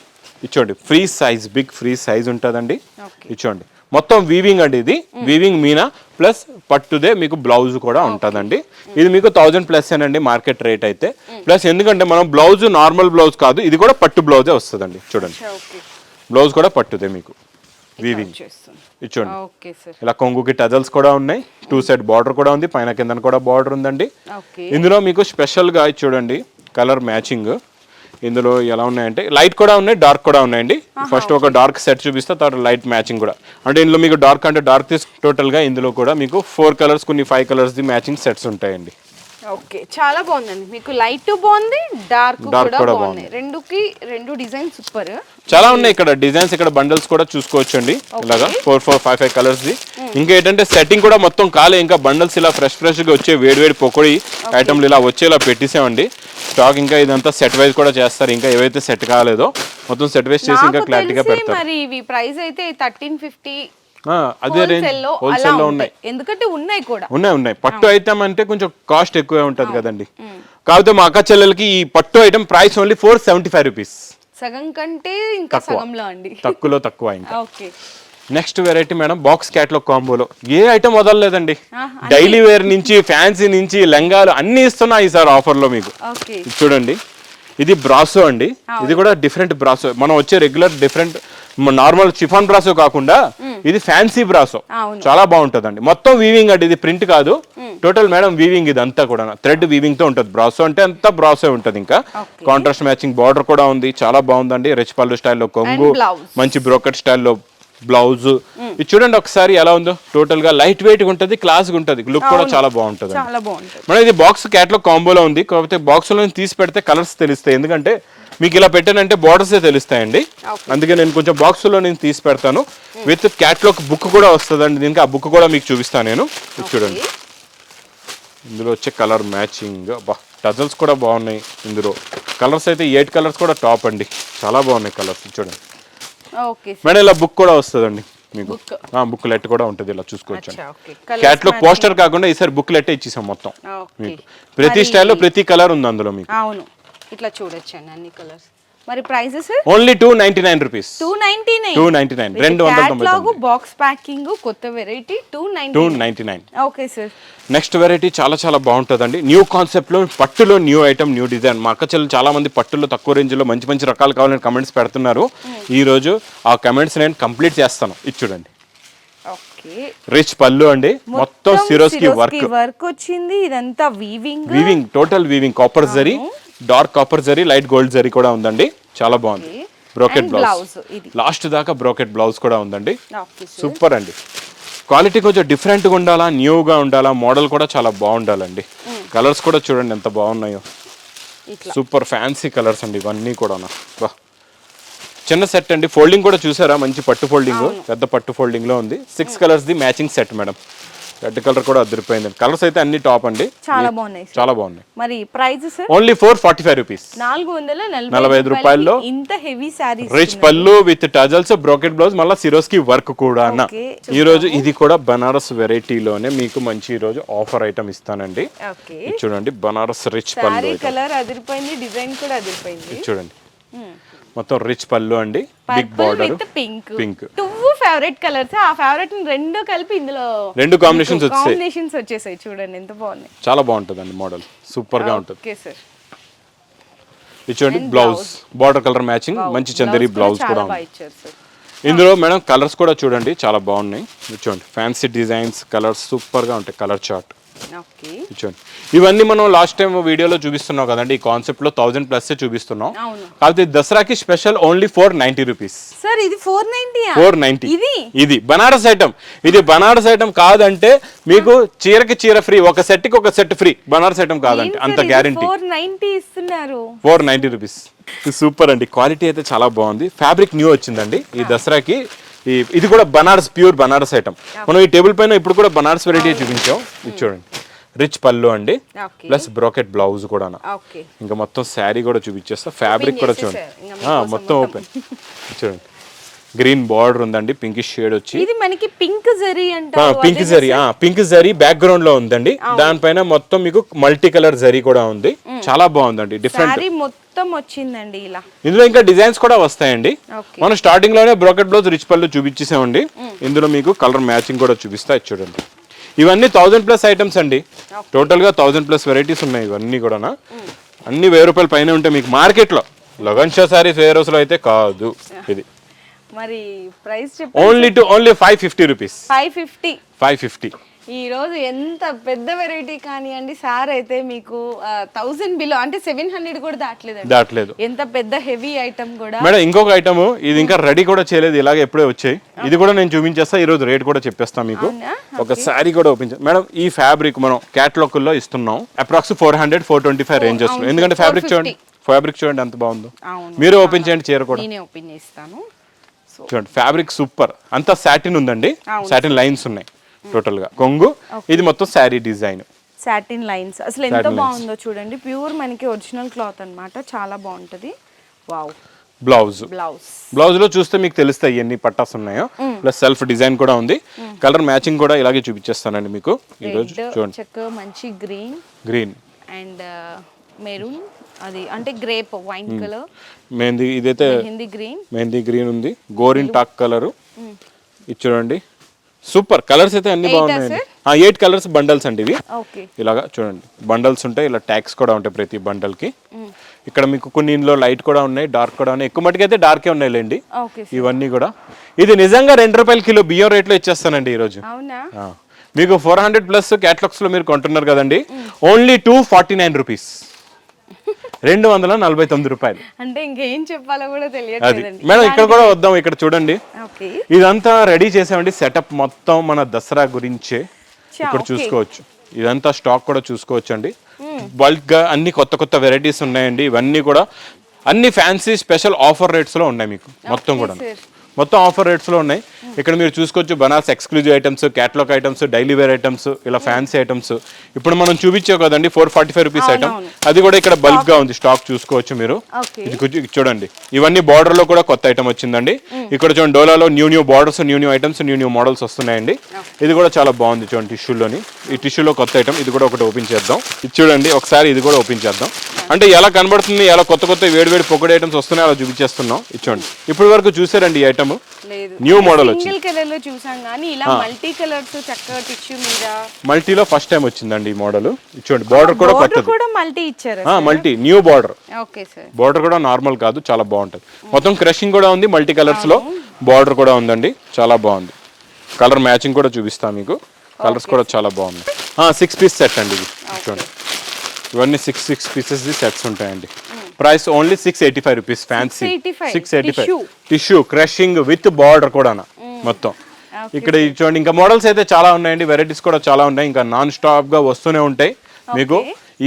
ఇచ్చోండి. Free size big free size ఉంటుందండి. ఇచ్చోండి. మొత్తం వీవింగ్ అండి ఇది. వీవింగ్ మీనా? ప్లస్ పట్టుదే మీకు బ్లౌజ్ కూడా ఉంటుందండి. ఇది మీకు థౌజండ్ ప్లస్ అండి మార్కెట్ రేట్ అయితే. ప్లస్ ఎందుకంటే మనం బ్లౌజ్ నార్మల్ బ్లౌజ్ కాదు ఇది కూడా పట్టు బ్లౌజే వస్తుందండి. చూడండి. బ్లౌజ్ కూడా పట్టుదే మీకు. వీవింగ్ ఇలా కొంగుకి టజల్స్ కూడా ఉన్నాయి. టూ సెట్ బార్డర్ కూడా ఉంది. పైన కింద కూడా బార్డర్ ఉందండి. ఇందులో మీకు స్పెషల్గా చూడండి. కలర్ మ్యాచింగ్ ఇందులో ఎలా ఉన్నాయంటే లైట్ కూడా ఉన్నాయి డార్క్ కూడా ఉన్నాయండి. ఫస్ట్ ఒక డార్క్ సెట్ చూపిస్తే తర్వాత లైట్ మ్యాచింగ్ కూడా. అంటే ఇందులో మీకు డార్క్ అంటే డార్క్ టోటల్గా ఇందులో కూడా మీకు ఫోర్ కలర్స్ కొన్ని five colours the matching sets ఉంటాయండి. ఓకే చాలా బాగుందండి. మీకు లైట్ బాగుంది డార్క్ కూడా బాగుంది. రెండుకి రెండు డిజైన్ సూపర్ చాలా ఉన్నాయి ఇక్కడ డిజైన్స్ ఇక్కడ బండల్స్ కూడా చూసుకోవచ్చు అండి ఇలాగా four four five five colours the. ఇంకా ఏంటంటే సెట్టింగ్ కూడా మొత్తం కాలే ఇంకా బండల్స్ ఇలా ఫ్రెష్ ఫ్రెష్గా వచ్చే వేడి వేడి పొడి ఐటమ్లు ఇలా వచ్చే ఇలా పెట్టేసామండి. స్టాక్ ఇంకా ఇదంతా సెట్ వైజ్ కూడా చేస్తారు. ఇంకా ఏవైతే సెట్ కాలేదో మొత్తం సెట్ వైజ్ చేసి ఇంకా క్లారిటీగా పెడతారు. మరి ఇవి ప్రైస్ అయితే థర్టీన్ ఫిఫ్టీ అదే రేంజ్. హోల్సేల్లో ఉన్నాయి. ఎందుకంటే ఉన్నాయి కూడా. ఉన్నాయి ఉన్నాయి. పట్టు ఐటమ్ అంటే కొంచెం కాస్ట్ ఎక్కువే ఉంటది కదండి. కాకపోతే మా అక్క చెల్లెలకి ఈ పట్టు item price only four seventy five rupees సగం కంటే ఇంకా సగంలో అండి. తక్కువలో తక్కువ ఇంకా. *laughs* Okay. Next variety madam box catalogue కాంబోలో ఏ ఐటమ్ వదలలేదండి. డైలీ వేర్ నుంచి ఫ్యాన్సీ నుంచి లెంగాలు అన్ని ఇస్తున్నాయి సార్ ఆఫర్లో మీకు. చూడండి. ఇది బ్రాసో అండి. ఇది కూడా డిఫరెంట్ బ్రాసో మనం వచ్చే regular different normal chiffon brasso కాకుండా ఇది ఫ్యాన్సీ బ్రాసో. చాలా బాగుంటుందండి. మొత్తం వీవింగ్ అండి ఇది ప్రింట్ కాదు. టోటల్ మేడం వీవింగ్ ఇది అంతా కూడా. థ్రెడ్ వీవింగ్తో ఉంటుంది. బ్రాసో అంటే అంతా బ్రాసో ఉంటుంది ఇంకా. కాంట్రాస్ట్ మ్యాచింగ్ బార్డర్ కూడా ఉంది. చాలా బాగుందండి. రిచ్ పళ్ళు స్టైల్లో కొంగు. మంచి బ్రోకెట్ స్టైల్లో బ్లౌజ్ ఇది చూడండి ఒకసారి ఎలా ఉందో. టోటల్గా లైట్ వెయిట్ ఉంటుంది క్లాస్ ఉంటుంది. లుక్ కూడా చాలా బాగుంటుంది చాలా బాగుంటుంది. మేడం ఇది బాక్స్ క్యాట్లాగ్ కాంబోలో ఉంది. కాకపోతే బాక్స్లో తీసి పెడితే కలర్స్ తెలుస్తాయి. ఎందుకంటే మీకు ఇలా పెట్టానంటే బార్డర్సే తెలుస్తాయండి. అందుకే నేను కొంచెం బాక్స్లో నేను తీసి పెడతాను. విత్ క్యాట్లాగ్ బుక్ కూడా వస్తుందండి. దీనికి ఆ బుక్ కూడా మీకు చూపిస్తాను నేను. చూడండి. ఇందులో వచ్చే కలర్ మ్యాచింగ్ బా టజల్స్ కూడా బాగున్నాయి ఇందులో. కలర్స్ అయితే ఎయిట్ కలర్స్ కూడా టాప్ అండి. చాలా బాగున్నాయి కలర్స్ చూడండి. మేడం ఇలా బుక్ కూడా వస్తుందండి మీకు. బుక్ లెట్ కూడా ఉంటుంది ఇలా చూసుకోవచ్చు అచ్చా ఓకే. క్యాట్లో పోస్టర్ కాకుండా ఈసారి బుక్ లెట్ ఇచ్చేసాం మొత్తం. మీకు. ప్రతి స్టైల్లో ప్రతి కలర్ ఉంది అందులో మీకు. ఇట్లా చూడొచ్చండి అన్ని కలర్స్. మరి prices? Only two ninety nine rupees two ninety nine two ninety nine రెండు క్యాట్లాగ్ బాక్స్ ప్యాకింగ్ కొత్త variety two two ninety nine okay sir next variety చాలా చాలా బాగుంటుందండి. న్యూ కాన్సెప్ట్లో పట్టులో న్యూ ఐటమ్ న్యూ డిజైన్ మా అక్క చెల్లెలు చాలా మంది పట్టులో తక్కువ రేంజ్లో మంచి మంచి రకాలు కావాలని కమెంట్స్ పెడుతున్నారు. ఈ రోజు ఆ కమెంట్స్ నేను కంప్లీట్ చేస్తాను. ఇది చూడండి. ఓకే రిచ్ పళ్ళు అండి. మొత్తం సిరోస్కి వర్క్ వర్క్ వచ్చింది. ఇదంతా weaving weaving total weaving copper zari dark copper zari light gold zari కూడా ఉందండి. చాలా బాగుంది. Brocade blouse. లాస్ట్ దాకా బ్రోకెట్ బ్లౌజ్ కూడా ఉందండి. సూపర్ అండి. క్వాలిటీ కొంచెం డిఫరెంట్గా ఉండాలా న్యూగా ఉండాలా మోడల్ కూడా చాలా బాగుండాలండి. కలర్స్ కూడా చూడండి ఎంత బాగున్నాయో. సూపర్ ఫ్యాన్సీ కలర్స్ అండి ఇవన్నీ కూడా బా చిన్న సెట్ అండి. ఫోల్డింగ్ కూడా చూసారా? మంచి పట్టు ఫోల్డింగ్ పెద్ద పట్టు ఫోల్డింగ్లో ఉంది. Six colours the matching set madam red colour కూడా అదిరిపోయింది కలర్స్ అయితే అన్ని టాప్ అండి. చాలా బాగున్నాయి సార్. చాలా బాగున్నాయి. మరి price sir? Only four forty five rupees. నాలుగు వందల నలభై ఐదు రూపాయల్లో ఇంత heavy sarees rich pallu with tassels brocade blouse మళ్ళీ సిరోస్కి వర్క్ కూడా అన్న. ఈ రోజు ఇది కూడా బనారస్ వెరైటీలోనే మీకు మంచి ఈ రోజు ఆఫర్ ఐటమ్ ఇస్తానండి చూడండి బనారస్ రిచ్ పళ్ళు. కలర్ అదిరిపోయింది డిజైన్ కూడా అదిరిపోయింది. చూడండి. మొత్తం రిచ్ పళ్ళు అండి. Big border pink pink two favourite colours ఆ ఫేవరెట్ రెండు కలిపి ఇందులో రెండు కాంబినేషన్స్ వచ్చాయి. కాంబినేషన్స్ వచ్చేసాయి. చూడండి ఎంత బాగున్నాయి చాలా బాగుంటుందండి మోడల్ సూపర్గా ఉంటుంది. ఓకే సార్ ఇది చూడండి బ్లౌజ్ బార్డర్ కలర్ మ్యాచింగ్ మంచి చందరి బ్లౌజ్ కూడా ఉంది. ఇందులో మేడం కలర్స్ కూడా చూడండి చాలా బాగున్నాయి. చూడండి ఫ్యాన్సీ డిజైన్స్ కలర్స్ సూపర్గా ఉంటాయి కలర్ చార్ట్ చూడండి ఇవన్నీ మనం లాస్ట్ టైం వీడియోలో చూపిస్తున్నాం కదండి ఈ కాన్సెప్ట్లో థౌసండ్ ప్లస్ చూపిస్తున్నాం. అవును. కాకపోతే దసరాకి special only four ninety rupees sir ఇది ఫోర్ నైన్టీ ఫోర్ నైన్టీ ఇది? ఇది బనారస్ ఐటమ్ ఇది బనారస్ ఐటమ్ కాదంటే మీకు చీరకి చీర ఫ్రీ ఒక సెట్కి ఒక సెట్ ఫ్రీ బనారస్ ఐటమ్ కాదంటే అంత గ్యారంటీ ఫోర్ నైన్టీ ఇస్తున్నారు. ఫోర్ నైంటీ రూపీస్ సూపర్ అండి. క్వాలిటీ అయితే చాలా బాగుంది. ఫ్యాబ్రిక్ న్యూ వచ్చిందండి. ఈ దసరాకి ఈ ఇది కూడా బనారస్ ప్యూర్ బనారస్ ఐటమ్. మనం ఈ టేబుల్ పైన ఇప్పుడు కూడా బనారస్ వెరైటీ చూపించాం. ఇది చూడండి. రిచ్ పళ్ళు అండి. ప్లస్ బ్రోకెట్ బ్లౌజ్ కూడా ఇంకా మొత్తం శారీ కూడా చూపించేస్తా. ఫ్యాబ్రిక్ కూడా చూడండి. మీకోసం మొత్తం ఓపెన్ చూడండి. గ్రీన్ బార్డర్ ఉందండి పింకిష్ షేడ్ వచ్చి. ఇది మనకి pink zari pink zari pink zari బ్యాక్గ్రౌండ్లో ఉందండి. దానిపైన మొత్తం మీకు మల్టీ కలర్ జరీ కూడా ఉంది. చాలా బాగుందండి డిఫరెంట్ మొత్తం వచ్చిందండి ఇలా. ఇందులో ఇంకా డిజైన్స్ కూడా వస్తాయండి. మనం స్టార్టింగ్లోనే బ్రోకెట్ బ్లౌజ్ రిచ్ పళ్ళు చూపించేసామండి. ఇందులో మీకు కలర్ మ్యాచింగ్ కూడా చూపిస్తా చూడండి. ఇవన్నీ థౌజండ్ ప్లస్ ఐటమ్స్ అండి. టోటల్గా థౌజండ్ ప్లస్ వెరైటీస్ ఉన్నాయి ఇవన్నీ కూడా అన్ని వెయ్యి రూపాయల పైన ఉంటాయి మీకు మార్కెట్లో. లగన్ షో సారీస్ వేరే రోజులో అయితే కాదు ఇది. మరి price only two only five fifty rupees five fifty five fifty ఈ రోజు ఎంత పెద్ద వెరైటీ కానివ్వండి సార్ అయితే మీకు థౌసండ్ బిలో అంటే సెవెన్ హండ్రెడ్ కూడా దాటలేదండి. దాట్లేదు. ఎంత పెద్ద హెవీ ఐటమ్ కూడా. మేడం ఇంకొక ఐటమ్ ఇది ఇంకా రెడీ కూడా చేయలేదు. ఇలాగే ఎప్పుడే వచ్చాయి. ఇది కూడా నేను చూపించేస్తా. ఈ రోజు రేట్ కూడా చెప్పేస్తా మీకు? ఒక శారీ కూడా ఓపెన్ మేడం ఈ ఫ్యాబ్రిక్ మనం క్యాటలాగ్లో ఇస్తున్నాం. Approx four hundred four twenty five range వస్తుంది ఎందుకంటే ఫ్యాబ్రిక్ చూడండి ఫ్యాబ్రిక్ చూడండి ఎంత బాగుందో. మీరు ఓపెన్ చేయండి చీర కూడా. నేనే ఓపెన్ చేస్తాను. చూడండి ఫ్యాబ్రిక్ సూపర్ అంతా సాటిన్ ఉందండి. సాటిన్ లైన్స్ ఉన్నాయి టోటల్గా. కొంగు ఇది మొత్తం శారీ డిజైన్ సాటిన్ లైన్స్ అసలు ఎంత బాగుందో చూడండి. ప్యూర్ మనకి ఒరిజినల్ క్లాత్ అన్నమాట. చాలా బాగుంటది. వావ్ బ్లౌజ్ బ్లౌజ్ బ్లౌజ్లో చూస్తే మీకు తెలుస్తాయి ఎన్ని పట్టాస్ ఉన్నాయో. ప్లస్ సెల్ఫ్ డిజైన్ కూడా ఉంది. కలర్ మ్యాచింగ్ కూడా ఇలాగే చూపించేస్తానండి మీకు. ఈ రోజు రెడ్ చూడండి మంచి గ్రీన్ గ్రీన్ అండ్ మెరూన్ అది అంటే గ్రేప్ వైన్ కలర్. మెహందీ ఇదైతే హిందీ గ్రీన్. మెహందీ గ్రీన్ ఉంది. గోరిన్ టాక్ కలర్. ఇది చూడండి. సూపర్. కలర్స్ అయితే అన్ని బాగున్నాయండి. ఎయిట్ కలర్స్ బండల్స్ అండి ఇవి. ఓకే. ఇలాగా చూడండి. బండల్స్ ఉంటాయి. ఇలా ట్యాక్స్ కూడా ఉంటాయి ప్రతి bundle కి ఇక్కడ మీకు కొన్ని ఇందులో లైట్ కూడా ఉన్నాయి డార్క్ కూడా ఉన్నాయి. ఎక్కువ మటుకు అయితే డార్కే ఉన్నాయి లేండి ఓకే ఇవన్నీ కూడా. ఇది నిజంగా రెండు రూపాయల కిలో బియ్యం రేట్లో ఇచ్చేస్తానండి ఈరోజు. మీకు ఫోర్ హండ్రెడ్ ప్లస్ క్యాటలాగ్స్లో మీరు కొంటున్నారు కదండి. Only two forty nine rupees. రెండు వందల నలభై తొమ్మిది రూపాయలు. అంటే ఇంకేం చెప్పాలో కూడా తెలియట్లేదండి. మేడం ఇక్కడ కూడా వద్దాం ఇక్కడ చూడంండి. ఇదంతా రెడీ చేసామండి. సెటప్ మొత్తం మన దసరా గురించే ఇక్కడ. చూసుకోవచ్చు. ఇదంతా స్టాక్ కూడా చూసుకోవచ్చు అండి బల్క్గా అన్ని కొత్త కొత్త వెరైటీస్ ఉన్నాయండి. ఇవన్నీ కూడా అన్ని ఫ్యాన్సీ స్పెషల్ ఆఫర్ రేట్స్లో ఉన్నాయి మీకు. మొత్తం కూడా. మొత్తం ఆఫర్ రేట్స్లో ఉన్నాయి. ఇక్కడ మీరు చూసుకోవచ్చు Banaras exclusive items catalogue items daily wear items ఇలా ఫ్యాన్సీ ఐటమ్స్. ఇప్పుడు మనం చూపించాం కదండి four forty five rupees item. అది కూడా ఇక్కడ బల్క్గా ఉంది స్టాక్ చూసుకోవచ్చు మీరు. ఇది చూడండి. ఇవన్నీ బార్డర్లో కూడా కొత్త ఐటమ్ వచ్చిందండి. ఇక్కడ చూడండి డోలాలో new new borders new new items new new models వస్తున్నాయండి. ఇది కూడా చాలా బాగుంది చూడండి టిష్యూలోని ఈ టిష్యూలో కొత్త ఐటమ్ ఇది కూడా ఒకటి ఓపెన్ చేద్దాం. ఇది చూడండి ఒకసారి ఇది కూడా ఓపెన్ చేద్దాం. అంటే ఎలా కనబడుతుంది ఎలా కొత్త కొత్త వేడి వేడి పొగడి ఐటమ్స్ వస్తున్నాయి అలా చూపించేస్తున్నాం. ఇది చూడండి. ఇప్పటి వరకు చూసారండి ఈ ఐటమ్ లేదు. న్యూ మోడల్ వచ్చింది సింగిల్ కలర్లో చూసాం కానీ ఇలా మల్టీ కలర్స్ చక్కగా టిష్యూ మీద మల్టీలో ఫస్ట్ టైం వచ్చిందండి ఈ మోడల్ చూడండి బార్డర్ కూడా కొత్తది కూడా మల్టీ ఇచ్చారు multi new border okay sir border కూడా నార్మల్ కాదు చాలా బాగుంటుంది. మొత్తం క్రషింగ్ కూడా ఉంది మల్టీ కలర్స్లో. బార్డర్ కూడా ఉందండి చాలా బాగుంది. కలర్ మ్యాచింగ్ కూడా చూపిస్తాను మీకు. కలర్స్ కూడా చాలా బాగుంది సిక్స్ పీస్ సెట్ అండి ఇది. చూడండి. ఇవన్నీ సిక్స్ సిక్స్ పీసెస్ సెట్స్ ఉంటాయండి. Price only six eighty five rupees fancy 685. Six eighty five. Tissue crushing with border కూడా మొత్తం. ఇక్కడ చూడండి ఇంకా మోడల్స్ అయితే చాలా ఉన్నాయండి వెరైటీస్ కూడా చాలా ఉన్నాయి ఇంకా నాన్ స్టాప్గా వస్తూనే ఉంటాయి. మీకు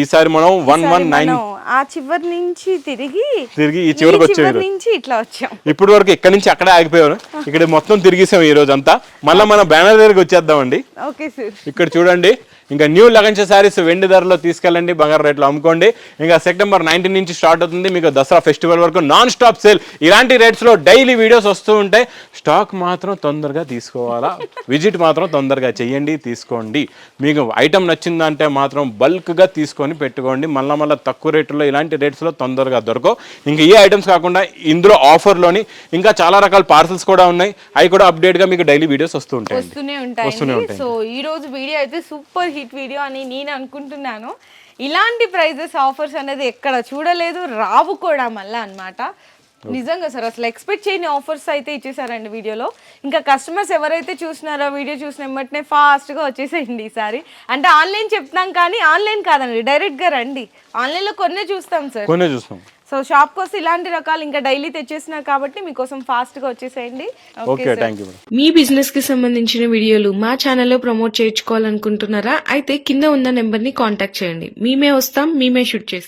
ఈసారి మనం వన్ వన్ నైన్ ఆ చివరి నుంచి తిరిగి తిరిగి ఈ చివరికి ఈ వచ్చే చివరి నుంచి ఇట్లా వచ్చాం. ఇప్పటి వరకు ఇక్కడ నుంచి అక్కడే ఆగిపోయారు ఇక్కడ మొత్తం తిరిగేసాం ఈ రోజు అంతా మళ్ళీ మన బ్యానర్ దగ్గరికి వచ్చేద్దామండి. Okay sir. ఇక్కడ చూడండి. ఇంకా న్యూ లగంచ శారీస్ వెండి ధరలో తీసుకెళ్ళండి బంగారు రేట్లో అమ్ముకోండి. ఇంకా సెప్టెంబర్ నైన్టీన్ నుంచి స్టార్ట్ అవుతుంది. మీకు దసరా ఫెస్టివల్ వరకు నాన్ స్టాప్ సేల్ ఇలాంటి రేట్స్లో డైలీ వీడియోస్ వస్తూ ఉంటాయి స్టాక్ మాత్రం తొందరగా తీసుకోవాలా? విజిట్ మాత్రం తొందరగా చెయ్యండి తీసుకోండి. మీకు ఐటమ్ నచ్చిందంటే మాత్రం బల్క్గా తీసుకొని పెట్టుకోండి. మళ్ళీ మళ్ళీ తక్కువ రేట్లో ఇలాంటి రేట్స్లో తొందరగా దొరకవు. ఇంకా ఈ ఐటమ్స్ కాకుండా ఇందులో ఆఫర్లోని ఇంకా చాలా రకాల పార్సల్స్ కూడా ఉన్నాయి. అవి కూడా అప్డేట్గా మీకు డైలీ వీడియోస్ వస్తూ వస్తూనే ఉంటాయి ఉంటాయి సో ఈ రోజు వీడియో అయితే సూపర్ హిట్ వీడియో అని నేను అనుకుంటున్నాను. ఇలాంటి ప్రైజెస్ ఆఫర్స్ అనేది ఎక్కడ చూడలేదు రావు కూడా మళ్ళీ అన్నమాట. నిజంగా సార్ అసలు ఎక్స్పెక్ట్ చేయని ఆఫర్స్ అయితే ఇచ్చేసారండి వీడియోలో. ఇంకా కస్టమర్స్ ఎవరైతే చూసినారో వీడియో చూసిన వెంటనే ఫాస్ట్గా వచ్చేసేయండి ఈసారి అంటే ఆన్లైన్ చెప్తాం కానీ ఆన్లైన్ కాదండి డైరెక్ట్గా రండి. ఆన్లైన్లో కొన్నే చూస్తాం సార్. కొనే చూస్తాం. సో షాప్కి వస్తే ఇలాంటి రకాలు ఇంకా డైలీ తెచ్చేసినారు కాబట్టి మీకోసం వచ్చేసేయండి. థ్యాంక్ యూ మేడం మీ బిజినెస్కి సంబంధించిన వీడియోలు మా ఛానల్లో ప్రమోట్ చేయించుకోవాలనుకుంటున్నారా? అయితే కింద ఉన్న నెంబర్ని కాంటాక్ట్ చేయండి. మేమే వస్తాం మేమే షూట్ చేస్తాం.